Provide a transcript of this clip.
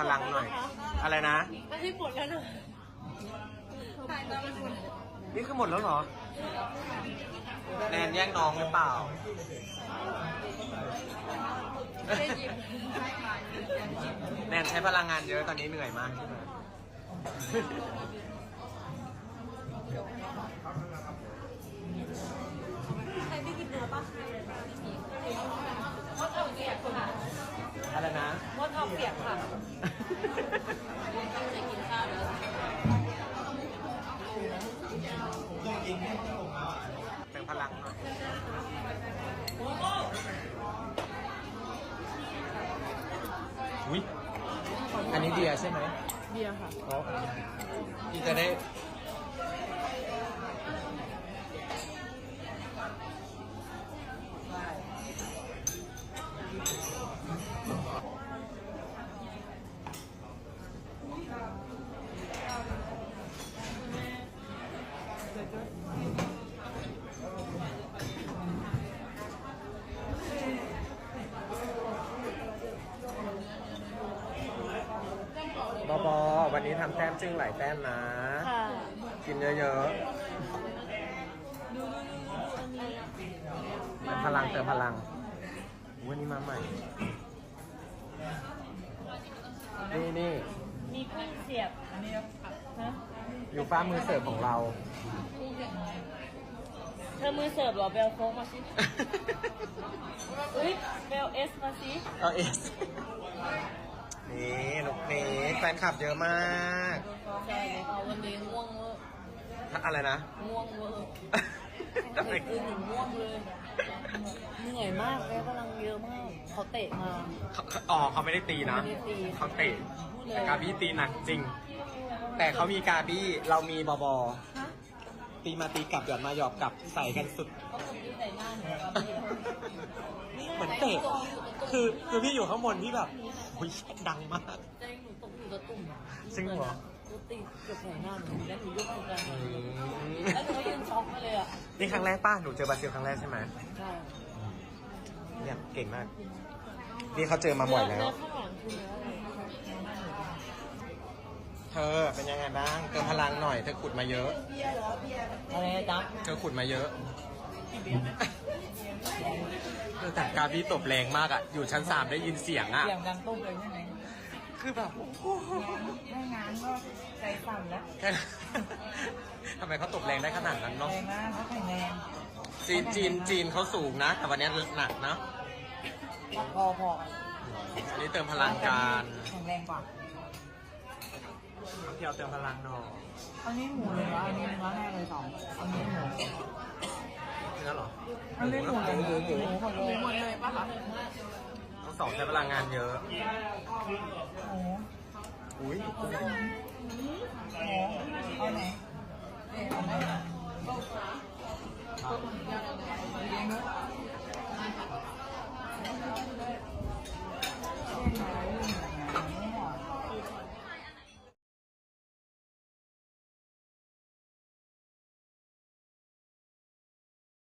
เติมพลังหน่อย อะไรนะไม่ใช่หมดแล้วนะถ่ายตามมันหมดนี่คือหมดแล้วเหรอ แนนแย่งน้องหรือเปล่า ไม่ได้หยิบแนนใช้พลังงานเยอะตอนนี้เหนื่อยมากใช่ไหม ใครไม่กินเนื้อปะมดเอาเปียกค่ะอะไรนะ มดเอาเปียกค่ะจะกินข้าวแล้ว เติมพลังหน่อย อุ้ยอันนี้เดียใช่ไหมเบียร์ค่ะเพราะที่จะได้ วันนี้ทำแต้มจึงหลายแต้มนะ ค่ะกินเยอะๆเติมพลังเติมพลังวันนี้มาใหม่ นี่นี่มีกุ้งเสียบฮะอยู่ฟ้ามือเสิร์ฟของเรา เธอมือเสิร์ฟเหรอเบลโค้กมาสิอุ้ยเบลเอสมาสิเอาเอส นี่นุกนี้แฟนคลับเยอะมากใช่เลยค่ะวันนี้ง่วงเวอร์อะไรนะ ง่วงเวอร์ทำไมคือหนูง่วงเลยเหนื่อยมากเลยพลังเยอะมากเขาเตะมาเขาอ๋อเขาไม่ได้ตีนะไม่ได้ตีเขาเตะพูดเลยแต่กาบี้ตีหนักจริง แต่เขามีกาบี้เรามีบอบอฮะ ตีมาตีกลับหยอดมาหยอกกลับใส่กันสุด เขาตบที่ใส่หน้าหนูตอนนี้เหมือนเตะคือคือพี่อยู่ข้างบนพี่แบบอุ้ยดังมาก ใจหนูตกอยู่ตะตุ่มจริงเหรอรถติดเกือบใส่หน้าหนูแล้วหนูยกมือกันอืมแล้วหนูก็ยืนช็อกมาเลยอะนี่ครั้งแรกป้าหนูเจอบราซิลครั้งแรกใช่ไหมใช่เนี่ยเก่งมาก นี่เขาเจอมาบ่อยแล้ว เนื้อข้างหลังคือเนื้ออะไร เธอเป็นยังไงบ้างเติมพลังหน่อยเธอขุดมาเยอะ อะไรนะจ๊ะเธอขุดมาเยอะเออแต่กาบี้ตบแรงมากอะ อยู่ชั้นสามได้ยินเสียงอะ เสียงดังตุ้มเลยใช่ไหมคือแบบโอ้โหไม่งั้นก็ใจสั่นแล้วแค่ทำไมเขาตบแรงได้ขนาดนั้นเนาะ แรงมากเขาแข็งแรงจีนจีนจีนเขาสูงนะ แต่วันนี้หนักนะ พอพออันนี้เติมพลังการ แข็งแรงกว่า น้องเพียวเติมพลังหน่อยอันนี้หมูเลยวะอันนี้เนื้อแน่เลยสองอันนี้หมูเนื้อเหรออันนี้หมูเลยหมูหมูหมูหมดเลยหมดเลยป่ะคะทั้งสองใช้พลังงานเยอะหมูอุ้ยหมูเอาไหนเอ๊ะเอาไหน